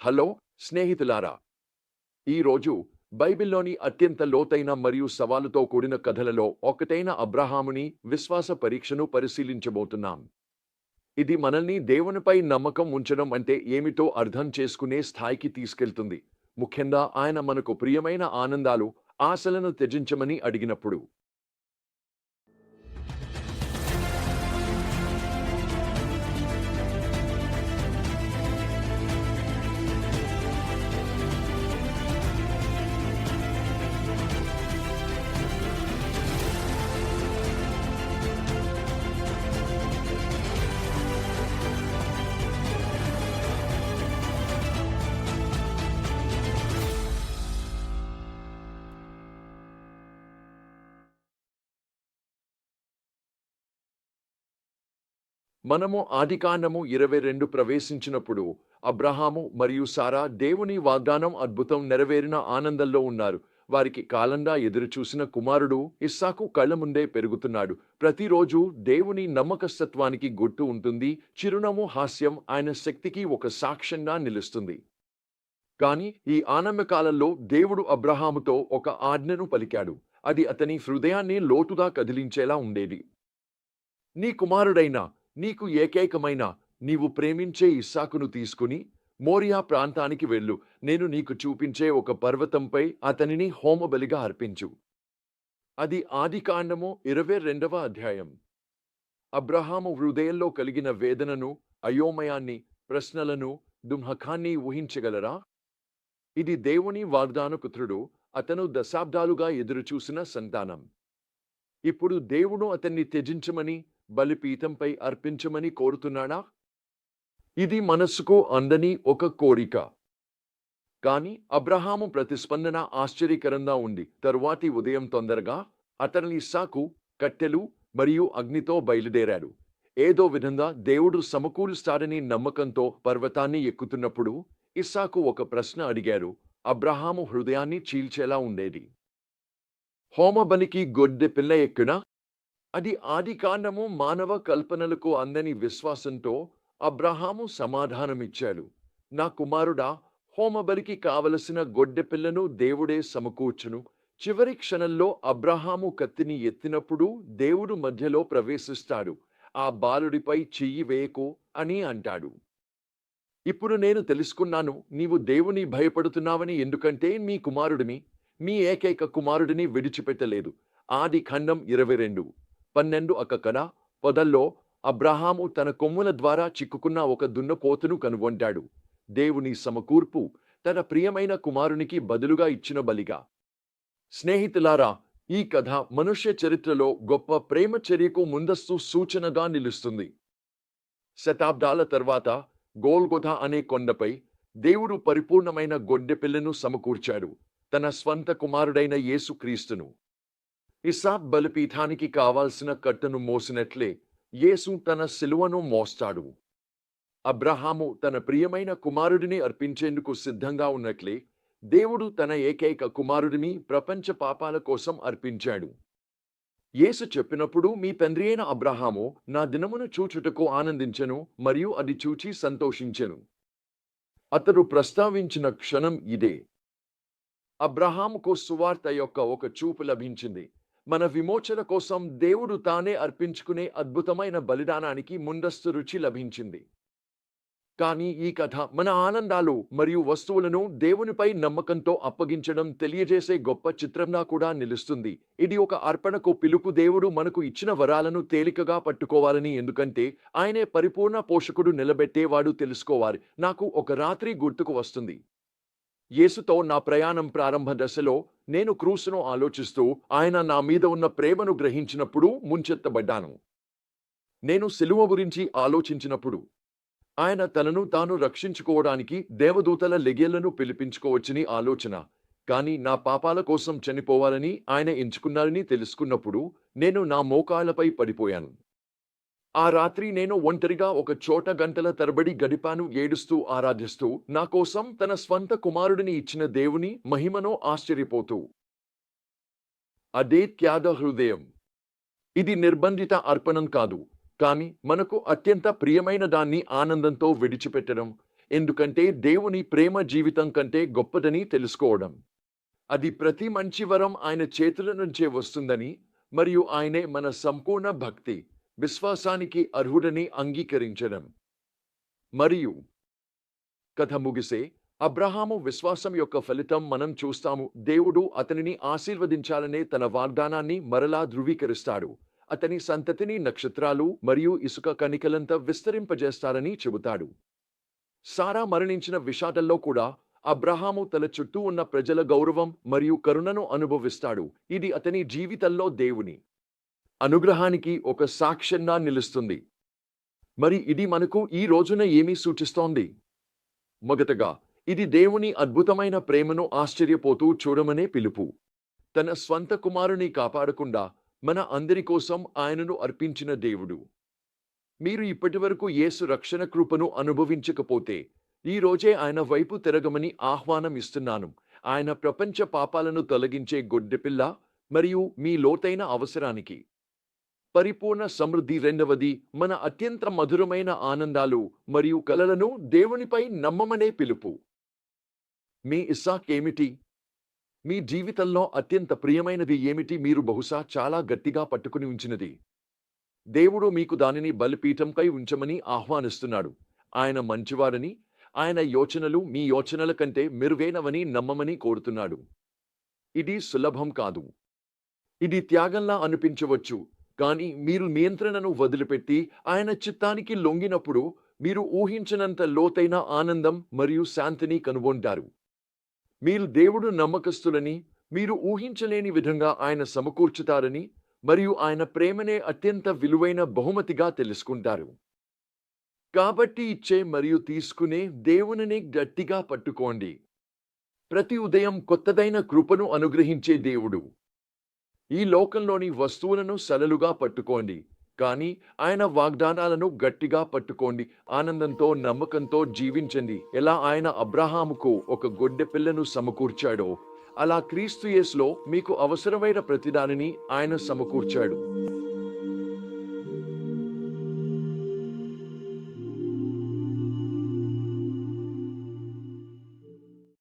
Hello స్నేహితులారా. ఈరోజు బైబిల్లోని అత్యంత లోతైన మరియు సవాలుతో కూడిన కథలలో ఒకటైన అబ్రహాముని విశ్వాస పరీక్షను పరిశీలించబోతున్నాం. ఇది మనల్ని దేవునిపై నమ్మకం ఉంచడం అంటే ఏమిటో అర్థం చేసుకునే స్థాయికి తీసుకెళ్తుంది. ముఖ్యంగా ఆయన మనకు ప్రియమైన ఆనందాలు ఆశలను త్యజించమని అడిగినప్పుడు. మనము ఆదికాండము ఇరవై రెండు ప్రవేశించినప్పుడు అబ్రహాము మరియు సారా దేవుని వాగ్దానం అద్భుతం నెరవేరిన ఆనందంలో ఉన్నారు. వారికి కాలంగా ఎదురుచూసిన కుమారుడు ఇస్సాకు కళ్ళ ముందే పెరుగుతున్నాడు. ప్రతిరోజు దేవుని నమ్మకస్తత్వానికి గుర్తు ఉంటుంది. చిరునవ్వు హాస్యం ఆయన శక్తికి ఒక సాక్ష్యంగా నిలుస్తుంది. కానీ ఈ ఆనంద కాలంలో దేవుడు అబ్రహాముతో ఒక ఆజ్ఞను పలికాడు. అది అతని హృదయాన్ని లోతుగా కదిలించేలా ఉండేది. నీ కుమారుడైన నీకు ఏకైకమైన నీవు ప్రేమించే ఇస్సాకును తీసుకుని మోరియా ప్రాంతానికి వెళ్ళు. నేను నీకు చూపించే ఒక పర్వతంపై అతనిని హోమబలిగా అర్పించు. అది ఆదికాండము ఇరవై రెండవ అధ్యాయం. అబ్రహాము హృదయంలో కలిగిన వేదనను అయోమయాన్ని ప్రశ్నలను దుంహకాన్ని ఊహించగలరా? ఇది దేవుని వాగ్దానపుత్రుడు అతను దశాబ్దాలుగా ఎదురుచూసిన సంతానం. ఇప్పుడు దేవుడు అతన్ని త్యజించమని బలిపీఠంపై అర్పించమని కోరుతున్నాడా? ఇది మనస్సుకు అందని ఒక కోరిక. కాని అబ్రహాము ప్రతిస్పందన ఆశ్చర్యకరంగా ఉంది. తరువాతి ఉదయం తొందరగా అతని ఇస్సాకు కట్టెలు మరియు అగ్నితో బయలుదేరాడు. ఏదో విధంగా దేవుడు సమకూలుస్తాడని నమ్మకంతో పర్వతాన్ని ఎక్కుతున్నప్పుడు ఇస్సాకు ఒక ప్రశ్న అడిగారు. అబ్రహాము హృదయాన్ని చీల్చేలా ఉండేది. హోమబలికి గొడ్డె పిల్ల ఎక్కున అది ఆదికాండము మానవ కల్పనలకు అందని విశ్వాసంతో అబ్రహాము సమాధానమిచ్చాడు. నా కుమారుడా హోమబలికి కావలసిన గొడ్డెపిల్లను దేవుడే సమకూర్చును. చివరి క్షణంలో అబ్రహాము కత్తిని ఎత్తినప్పుడు దేవుడు మధ్యలో ప్రవేశిస్తాడు. ఆ బాలుడిపై చెయ్యి వేయకు అని అంటాడు. ఇప్పుడు నేను తెలుసుకున్నాను నీవు దేవుని భయపడుతున్నావని ఎందుకంటే మీ కుమారుడిని మీ ఏకైక కుమారుడిని విడిచిపెట్టలేదు. ఆది ఖండం ఇరవై రెండు. పన్నెండు అక్కకన పొదల్లో అబ్రహాము తన కొమ్ముల ద్వారా చిక్కుకున్న ఒక దున్నపోతును కనుగొంటాడు. దేవుని సమకూర్పు తన ప్రియమైన కుమారునికి బదులుగా ఇచ్చిన బలిగా. స్నేహితులారా ఈ కథ మనుష్య చరిత్రలో గొప్ప ప్రేమ చర్యకు ముందస్తు సూచనగా నిలుస్తుంది. శతాబ్దాల తర్వాత గోల్గొథ అనే కొండపై దేవుడు పరిపూర్ణమైన గొడ్డెపిల్లను సమకూర్చాడు. తన స్వంత కుమారుడైన యేసుక్రీస్తును. ఇసాబ్ బలిపీఠానికి కావాల్సిన కట్టను మోసినట్లే యేసు తన శిలువను మోస్తాడు. అబ్రహాము తన ప్రియమైన కుమారుడిని అర్పించేందుకు సిద్ధంగా ఉన్నట్లే దేవుడు తన ఏకైక కుమారుడిని ప్రపంచ పాపాల కోసం అర్పించాడు. యేసు చెప్పినప్పుడు మీ తండ్రి అయిన అబ్రహాము నా దినమును చూచుటకు ఆనందించెను మరియు అది చూచి సంతోషించెను. అతడు ప్రస్తావించిన క్షణం ఇదే. అబ్రహాముకు సువార్త యొక్క ఒక చూపు లభించింది. మన విమోచన కోసం దేవుడు తానే అర్పించుకునే అద్భుతమైన బలిదానానికి ముందస్తు రుచి లభించింది. కానీ ఈ కథ మన ఆనందాలు మరియు వస్తువులను దేవునిపై నమ్మకంతో అప్పగించడం తెలియజేసే గొప్ప చిత్రంగా కూడా నిలుస్తుంది. ఇది ఒక అర్పణకు పిలుపు దేవుడు మనకు ఇచ్చిన వరాలను తేలికగా పట్టుకోవాలని ఎందుకంటే ఆయనే పరిపూర్ణ పోషకుడు నిలబెట్టేవాడు తెలుసుకోవాలి. నాకు ఒక రాత్రి గుర్తుకు వస్తుంది. యేసుతో నా ప్రయాణం ప్రారంభ దశలో నేను క్రూసును ఆలోచిస్తూ ఆయన నా మీద ఉన్న ప్రేమను గ్రహించినప్పుడు ముంచెత్తబడ్డాను. నేను సిలువ గురించి ఆలోచించినప్పుడు ఆయన తనను తాను రక్షించుకోవడానికి దేవదూతల లెగేళ్ళను పిలిపించుకోవచ్చని ఆలోచన. కానీ నా పాపాల కోసం చనిపోవాలని ఆయన ఎంచుకున్నారని తెలుసుకున్నప్పుడు నేను నా మోకాళ్ళపై పడిపోయాను. ఆ రాత్రి నేను ఒంటరిగా ఒక చోట గంటల తరబడి గడిపాను ఏడుస్తూ ఆరాధిస్తూ. నా కోసం తన స్వంత కుమారుడిని ఇచ్చిన దేవుని మహిమను ఆశ్చర్యపోతూ. అదే త్యాగ హృదయం. ఇది నిర్బంధిత అర్పణం కాదు. కానీ మనకు అత్యంత ప్రియమైన దాన్ని ఆనందంతో విడిచిపెట్టడం ఎందుకంటే దేవుని ప్రేమ జీవితం కంటే గొప్పదని తెలుసుకోవడం. అది ప్రతి మంచి వరం ఆయన చేతుల నుంచే వస్తుందని మరియు ఆయనే మన సంపూర్ణ భక్తి. విశ్వాసానికి అర్హుడని అంగీకరించడం. మరియు కథ ముగిసే అబ్రహాము విశ్వాసం యొక్క ఫలితం మనం చూస్తాము. దేవుడు అతనిని ఆశీర్వదించాలనే తన వాగ్దానాన్ని మరలా ధృవీకరిస్తాడు. అతని సంతతిని నక్షత్రాలు మరియు ఇసుక కణికలంతా విస్తరింపజేస్తారని చెబుతాడు. సారా మరణించిన విషాదల్లో కూడా అబ్రహాము తన చుట్టూ ఉన్న ప్రజల గౌరవం మరియు కరుణను అనుభవిస్తాడు. ఇది అతని జీవితంలో దేవుని అనుగ్రహానికి ఒక సాక్ష్యంగా నిలుస్తుంది. మరి ఇది మనకు ఈ రోజున ఏమీ సూచిస్తోంది? మొదటగా ఇది దేవుని అద్భుతమైన ప్రేమను ఆశ్చర్యపోతూ చూడమనే పిలుపు. తన స్వంత కుమారుని కాపాడకుండా మన అందరి కోసం ఆయనను అర్పించిన దేవుడు. మీరు ఇప్పటివరకు యేసు రక్షణ కృపను అనుభవించకపోతే ఈ రోజే ఆయన వైపు తిరగమని ఆహ్వానం ఇస్తున్నాను. ఆయన ప్రపంచ పాపాలను తొలగించే గొడ్డెపిల్ల మరియు మీ లోతైన అవసరానికి. పరిపూర్ణ సమృద్ధి రెండవది మన అత్యంత మధురమైన ఆనందాలు మరియు కలలను దేవునిపై నమ్మమనే పిలుపు. మీ ఇస్సాక్ ఏమిటి? మీ జీవితంలో అత్యంత ప్రియమైనది ఏమిటి? మీరు బహుశా చాలా గట్టిగా పట్టుకుని ఉంచినది. దేవుడు మీకు దానిని బలిపీఠంపై ఉంచమని ఆహ్వానిస్తున్నాడు. ఆయన మంచివారని ఆయన యోచనలు మీ యోచనల కంటే మెరుగైనవని నమ్మమని కోరుతున్నాడు. ఇది సులభం కాదు. ఇది త్యాగంలా అనిపించవచ్చు. కానీ మీరు నియంత్రణను వదిలిపెట్టి ఆయన చిత్తానికి లొంగినప్పుడు మీరు ఊహించనంత లోతైన ఆనందం మరియు శాంతిని కనుగొంటారు. మీరు దేవుడు నమ్మకస్తులని మీరు ఊహించలేని విధంగా ఆయన సమకూర్చుతారని మరియు ఆయన ప్రేమనే అత్యంత విలువైన బహుమతిగా తెలుసుకుంటారు. కాబట్టి ఇచ్చే మరియు తీసుకునే దేవునిని గట్టిగా పట్టుకోండి. ప్రతి ఉదయం కొత్తదైన కృపను అనుగ్రహించే దేవుడు. ఈ లోకంలోని వస్తువులను సలలుగా పట్టుకోండి. కానీ ఆయన వాగ్దానాలను గట్టిగా పట్టుకోండి. ఆనందంతో నమ్మకంతో జీవించండి. ఎలా ఆయన అబ్రహాముకు ఒక గొడ్డె పిల్లను సమకూర్చాడో అలా క్రీస్తు యేసులో మీకు అవసరమైన ప్రతిదానిని ఆయన సమకూర్చాడు.